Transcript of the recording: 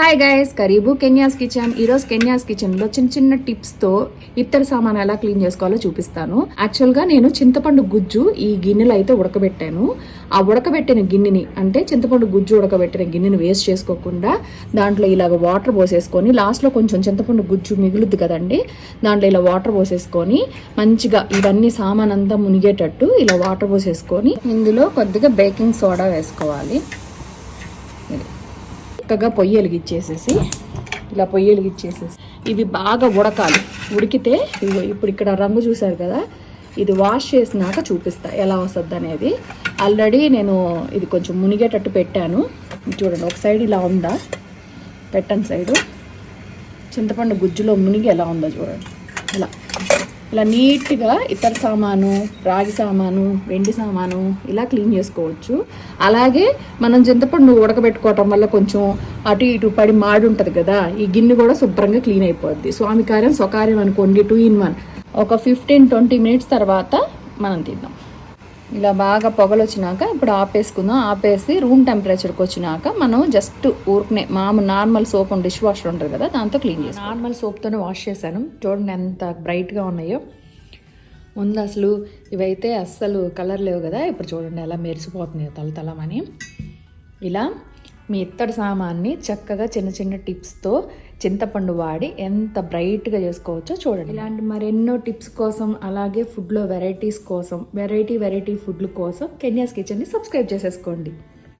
Hi guys కరీబు Kenya's kitchen ఈరోజు Kenya's కిచెన్లో చిన్న చిన్న టిప్స్తో ఇత్తడి సామాన్ ఎలా క్లీన్ చేసుకోవాలో చూపిస్తాను. యాక్చువల్గా నేను చింతపండు గుజ్జు ఈ గిన్నెలో అయితే ఉడకబెట్టాను. ఆ ఉడకబెట్టిన గిన్నెని అంటే చింతపండు గుజ్జు ఉడకబెట్టిన గిన్నెని వేస్ట్ చేసుకోకుండా దాంట్లో ఇలాగ వాటర్ పోసేసుకొని లాస్ట్లో కొంచెం చింతపండు గుజ్జు మిగులుద్ది కదండి దాంట్లో ఇలా వాటర్ పోసేసుకొని మంచిగా ఇవన్నీ సామాన్ అంతా మునిగేటట్టు ఇలా వాటర్ పోసేసుకొని ఇందులో కొద్దిగా బేకింగ్ సోడా వేసుకోవాలి. చక్కగా పొయ్యి వెలిగిచ్చేసేసి ఇలా పొయ్యి వెలిగిచ్చేసేసి ఇవి బాగా ఉడకాలి. ఉడికితే ఇప్పుడు ఇక్కడ రంగు చూశారు కదా ఇది వాష్ చేసినాక చూపిస్తా ఎలా వస్తుంది అనేది. ఆల్రెడీ నేను ఇది కొంచెం మునిగేటట్టు పెట్టాను. చూడండి ఒక సైడ్ ఇలా ఉందా? పెట్టని సైడు చింతపండు గుజ్జులో మునిగి ఎలా ఉందో చూడండి. ఇలా. ఇలా నీట్గా ఇతర సామాను రాగి సామాను వెండి సామాను ఇలా క్లీన్ చేసుకోవచ్చు. అలాగే మనం చింతపండు ఉడకబెట్టుకోవటం వల్ల కొంచెం అటు ఇటు పడి మాడి ఉంటుంది కదా ఈ గిన్నె కూడా శుభ్రంగా క్లీన్ అయిపోద్ది. స్వామి కార్యం స్వకార్యం అనుకోండి టూ ఇన్ వన్. ఒక ఫిఫ్టీన్ ట్వంటీ మినిట్స్ తర్వాత మనం తిందాం. ఇలా బాగా పొగలు వచ్చినాక ఇప్పుడు ఆపేసుకుందాం. ఆపేసి రూమ్ టెంపరేచర్కి వచ్చినాక మనం జస్ట్ ఊరికనే మామూలు నార్మల్ సోప్ డిష్ వాషర్ ఉంటుంది కదా దాంతో క్లీన్ చేసి నార్మల్ సోప్తోనే వాష్ చేశాను. చూడండి ఎంత బ్రైట్గా ఉన్నాయో. ముందు అసలు ఇవైతే అస్సలు కలర్ లేవు కదా ఇప్పుడు చూడండి ఎలా మెరిసిపోతున్నాయో తలతలమని ఇలా మీ ఇత్తడి సామాన్ని చక్కగా చిన్న చిన్న టిప్స్తో చింతపండు వాడి ఎంత బ్రైట్గా చేసుకోవచ్చో చూడండి. ఇలాంటి మరెన్నో టిప్స్ కోసం అలాగే ఫుడ్లో వెరైటీస్ కోసం వెరైటీ వెరైటీ ఫుడ్ల కోసం కెన్యాస్ కిచెన్ని సబ్స్క్రైబ్ చేసేసుకోండి.